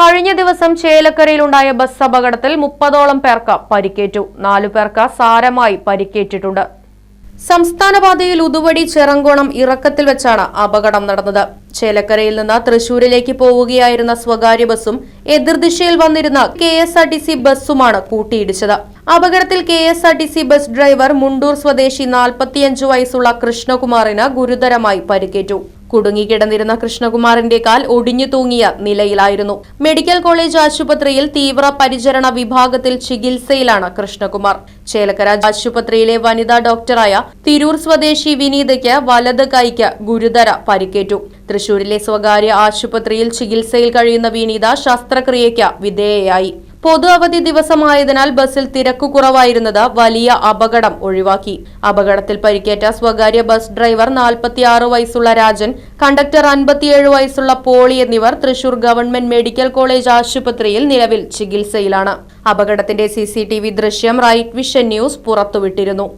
കഴിഞ്ഞ ദിവസം ചേലക്കരയിലുണ്ടായ ബസ് അപകടത്തിൽ മുപ്പതോളം പേർക്ക് പരിക്കേറ്റു. നാലു പേർക്ക് സാരമായി പരിക്കേറ്റിട്ടുണ്ട്. സംസ്ഥാനപാതയിൽ ഉതുവടി ചെറങ്കോണം ഇറക്കത്തിൽ വെച്ചാണ് അപകടം നടന്നത്. ചേലക്കരയിൽ നിന്ന് തൃശൂരിലേക്ക് പോവുകയായിരുന്ന സ്വകാര്യ ബസ്സും എതിർദിശയിൽ വന്നിരുന്ന K S R T C ബസ്സുമാണ് കൂട്ടിയിടിച്ചത്. അപകടത്തിൽ K S R T C bus driver Mundur സ്വദേശി നാൽപ്പത്തിയഞ്ചു വയസ്സുള്ള കൃഷ്ണകുമാറിന് ഗുരുതരമായി പരിക്കേറ്റു. കുടുങ്ങിക്കിടന്നിരുന്ന കൃഷ്ണകുമാറിന്റെ കാൽ ഒടിഞ്ഞു തൂങ്ങിയ നിലയിലായിരുന്നു. മെഡിക്കൽ കോളേജ് ആശുപത്രിയിൽ തീവ്ര പരിചരണ വിഭാഗത്തിൽ ചികിത്സയിലാണ് കൃഷ്ണകുമാർ. ചേലക്കര ആശുപത്രിയിലെ വനിതാ ഡോക്ടറായ തിരൂർ സ്വദേശി വിനീതയ്ക്ക് വലത് കൈക്ക് ഗുരുതര പരിക്കേറ്റു. തൃശൂരിലെ സ്വകാര്യ ആശുപത്രിയിൽ ചികിത്സയിൽ കഴിയുന്ന വിനീത ശസ്ത്രക്രിയയ്ക്ക് വിധേയയായി. പൊതു അവധി ദിവസമായതിനാൽ ബസ്സിൽ തിരക്കു കുറവായിരുന്നത് വലിയ അപകടം ഒഴിവാക്കി. അപകടത്തിൽ പരിക്കേറ്റ സ്വകാര്യ ബസ് ഡ്രൈവർ നാൽപ്പത്തിയാറ് വയസ്സുള്ള രാജൻ കണ്ടക്ടർ അൻപത്തിയേഴ് വയസ്സുള്ള പോളി എന്നിവർ തൃശൂർ ഗവൺമെന്റ് മെഡിക്കൽ കോളേജ് ആശുപത്രിയിൽ നിലവിൽ ചികിത്സയിലാണ്. അപകടത്തിന്റെ സിസിടിവി ദൃശ്യം Right Vision News പുറത്തുവിട്ടിരുന്നു.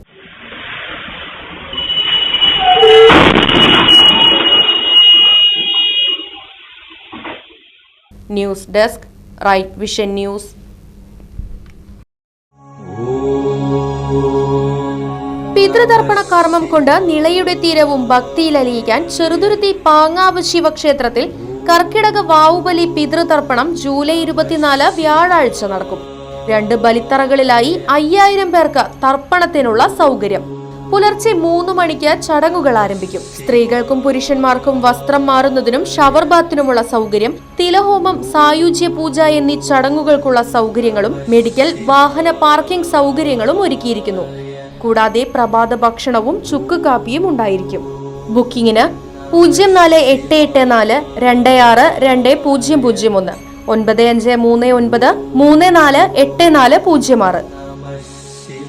News desk Right Vision News. പിതൃതർപ്പണ കർമ്മം കൊണ്ട് നിളയുടെ തീരവും ഭക്തിയിലലിയിക്കാൻ ചെറുതുരുത്തി പാങ്ങാവ് ശിവക്ഷേത്രത്തിൽ കർക്കിടക വാവുബലി പിതൃതർപ്പണം ജൂലൈ ഇരുപത്തിനാല് വ്യാഴാഴ്ച നടക്കും. രണ്ട് ബലിത്തറകളിലായി അയ്യായിരം പേർക്ക് തർപ്പണത്തിനുള്ള സൗകര്യം. പുലർച്ചെ മൂന്ന് മണിക്ക് ചടങ്ങുകൾ ആരംഭിക്കും. സ്ത്രീകൾക്കും പുരുഷന്മാർക്കും വസ്ത്രം മാറുന്നതിനും ഷവർ ബാത്തിനുമുള്ള സൗകര്യം തിലഹോമം സായുജ്യ പൂജ എന്നീ ചടങ്ങുകൾക്കുള്ള സൗകര്യങ്ങളും മെഡിക്കൽ വാഹന പാർക്കിംഗ് സൗകര്യങ്ങളും ഒരുക്കിയിരിക്കുന്നു. കൂടാതെ പ്രഭാത ഭക്ഷണവും ചുക്ക് കാപ്പിയും ഉണ്ടായിരിക്കും. ബുക്കിംഗിന് പൂജ്യം നാല് എട്ട് എട്ട് നാല് രണ്ട് ആറ് രണ്ട് പൂജ്യം പൂജ്യം ഒന്ന് ഒൻപത് അഞ്ച് മൂന്ന് ഒൻപത് മൂന്ന് നാല് എട്ട് നാല് പൂജ്യം ആറ്.